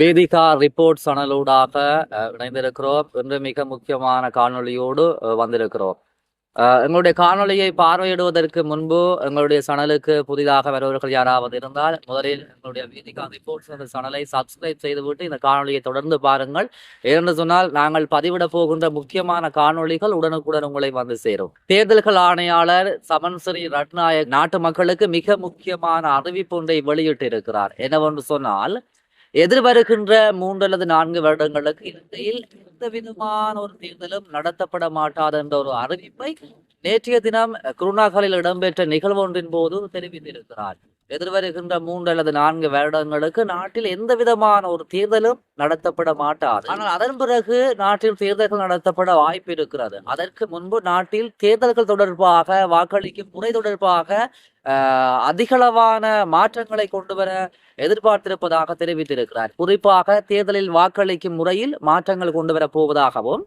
Vedika report சனலூடாக இணைந்திருக்கிறோம். இன்று மிக முக்கியமான காணொளியோடு வந்திருக்கிறோம். எங்களுடைய காணொளியை பார்வையிடுவதற்கு முன்பு எங்களுடைய சனலுக்கு புதிதாக வருபவர்கள் யாராவது இருந்தால் முதலில் எங்களுடைய வேதிகா ரிப்போர்ட்ஸ் என்ற சனலை சப்ஸ்கிரைப் செய்துவிட்டு இந்த காணொலியை தொடர்ந்து பாருங்கள். ஏனென்று சொன்னால் நாங்கள் பதிவிட போகின்ற முக்கியமான காணொளிகள் உடனுக்குடன் உங்களை வந்து சேரும். தேர்தல்கள் ஆணையாளர் சமன் ஸ்ரீ ரட்நாயக் நாட்டு மக்களுக்கு மிக முக்கியமான அறிவிப்பு ஒன்றை வெளியிட்டிருக்கிறார். என்னவென்று சொன்னால் எதிர்வருகின்ற மூன்று அல்லது நான்கு வருடங்களுக்கு இலங்கையில் எந்த விதமான ஒரு தேர்தலும் நடத்தப்பட மாட்டாது என்ற ஒரு அறிவிப்பை நேற்றைய தினம் குருணாகலில் இடம்பெற்ற நிகழ்வு ஒன்றின் போது தெரிவித்திருக்கிறார். எதிர்வருகின்ற மூன்று அல்லது நான்கு வருடங்களுக்கு நாட்டில் எந்த விதமான ஒரு தேர்தலும் நடத்தப்பட மாட்டாது. ஆனால் அதன் பிறகு நாட்டில் தேர்தல்கள் நடத்தப்பட வாய்ப்பு இருக்கிறது. அதற்கு முன்பு நாட்டில் தேர்தல்கள் தொடர்பாக வாக்களிக்கும் முறை தொடர்பாக ஆஹ், அதிகளவான மாற்றங்களை கொண்டு வர எதிர்பார்த்திருப்பதாக தெரிவித்திருக்கிறார். குறிப்பாக தேர்தலில் வாக்களிக்கும் முறையில் மாற்றங்கள் கொண்டு வரப் போவதாகவும்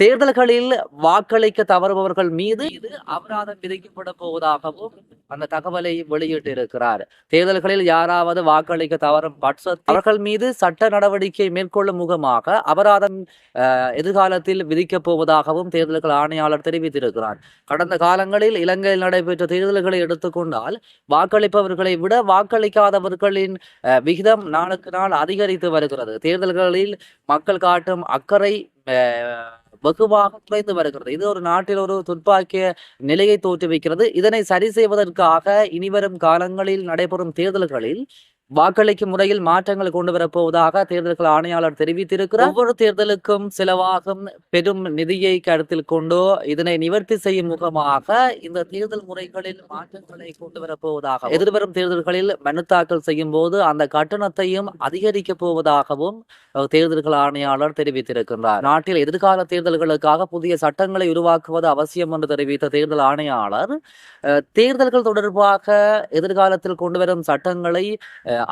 தேர்தல்களில் வாக்களிக்க தவறுபவர்கள் மீது இது அபராதம் விதிக்கப்பட போவதாகவும் அந்த தகவலை வெளியிட்டிருக்கிறார். தேர்தல்களில் யாராவது வாக்களிக்க தவறும் பட்சத்தில் அவர்கள் மீது சட்ட நடவடிக்கை மேற்கொள்ளும் முகமாக அபராதம் எதிர்காலத்தில் விதிக்கப் போவதாகவும் தேர்தல்கள் ஆணையாளர் தெரிவித்திருக்கிறார். கடந்த காலங்களில் இலங்கையில் நடைபெற்ற தேர்தல்களை எடுத்துக்கொண்டால் வாக்களிப்பவர்களை விட வாக்களிக்காதவர்களின் விகிதம் நாளுக்கு நாள் அதிகரித்து வருகிறது. தேர்தல்களில் மக்கள் காட்டும் அக்கறை வெகுவாக குறைந்து வருகிறது. இது ஒரு நாட்டில் ஒரு துப்பாக்கிய நிலையை தோற்றுவிக்கிறது. இதனை சரி செய்வதற்காக இனிவரும் காலங்களில் நடைபெறும் தேர்தல்களில் வாக்களிக்கும் முறையில் மாற்றங்கள் கொண்டு வரப்போவதாக தேர்தல்கள் ஆணையாளர் தெரிவித்திருக்கிறார். ஒவ்வொரு தேர்தலுக்கும் செலவாகும் பெரும் நிதியை கருத்தில் கொண்டு இதனை நிவர்த்தி செய்யும் முகமாக இந்த தேர்தல் முறைகளில் மாற்றங்களை கொண்டு வரப்போவதாக எதிர்வரும் தேர்தல்களில் மனு தாக்கல் செய்யும் போது அந்த கட்டணத்தையும் அதிகரிக்க போவதாகவும் தேர்தல்கள் ஆணையாளர் தெரிவித்திருக்கின்றார். நாட்டில் எதிர்கால தேர்தல்களுக்காக புதிய சட்டங்களை உருவாக்குவது அவசியம் என்று தெரிவித்த தேர்தல் ஆணையாளர் அஹ், தேர்தல்கள் தொடர்பாக எதிர்காலத்தில் கொண்டு வரும் சட்டங்களை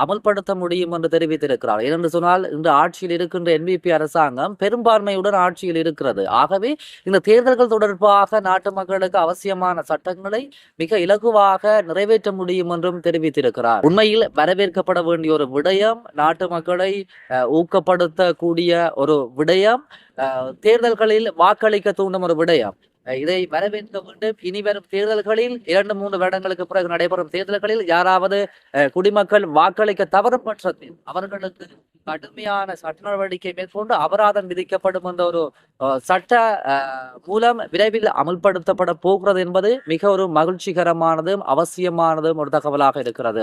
அமல்படுத்த முடியும் என்று தெரிவித்திருக்கிறார். ஏனென்று சொன்னால் இன்று ஆட்சியில் இருக்கின்ற என்பிபி அரசாங்கம் பெரும்பான்மையுடன் ஆட்சியில் இருக்கிறது. ஆகவே இந்த தேர்தல்கள் தொடர்பாக நாட்டு மக்களுக்கு அவசியமான சட்டங்களை மிக இலகுவாக நிறைவேற்ற முடியும் என்றும் தெரிவித்திருக்கிறார். உண்மையில் வரவேற்கப்பட வேண்டிய ஒரு விடயம் நாட்டு மக்களை அஹ், ஊக்கப்படுத்தக்கூடிய ஒரு விடயம் தேர்தல்களில் வாக்களிக்க தூண்டும் ஒரு விடயம். இதை வரவேற்க வேண்டும் இனி வரும் தேர்தல்களில் இரண்டு மூன்று வருடங்களுக்கு பிறகு நடைபெறும் தேர்தல்களில் யாராவது குடிமக்கள் வாக்களிக்க தவறும் பட்சத்தில் அவர்களுக்கு கடுமையான சட்ட நடவடிக்கை மேற்கொண்டு அபராதம் விதிக்கப்படும் என்ற ஒரு சட்ட அஹ், மூலம் விரைவில் அமல்படுத்தப்பட போகிறது என்பது மிக ஒரு மகிழ்ச்சிகரமானதும் அவசியமானதும் ஒரு தகவலாக இருக்கிறது.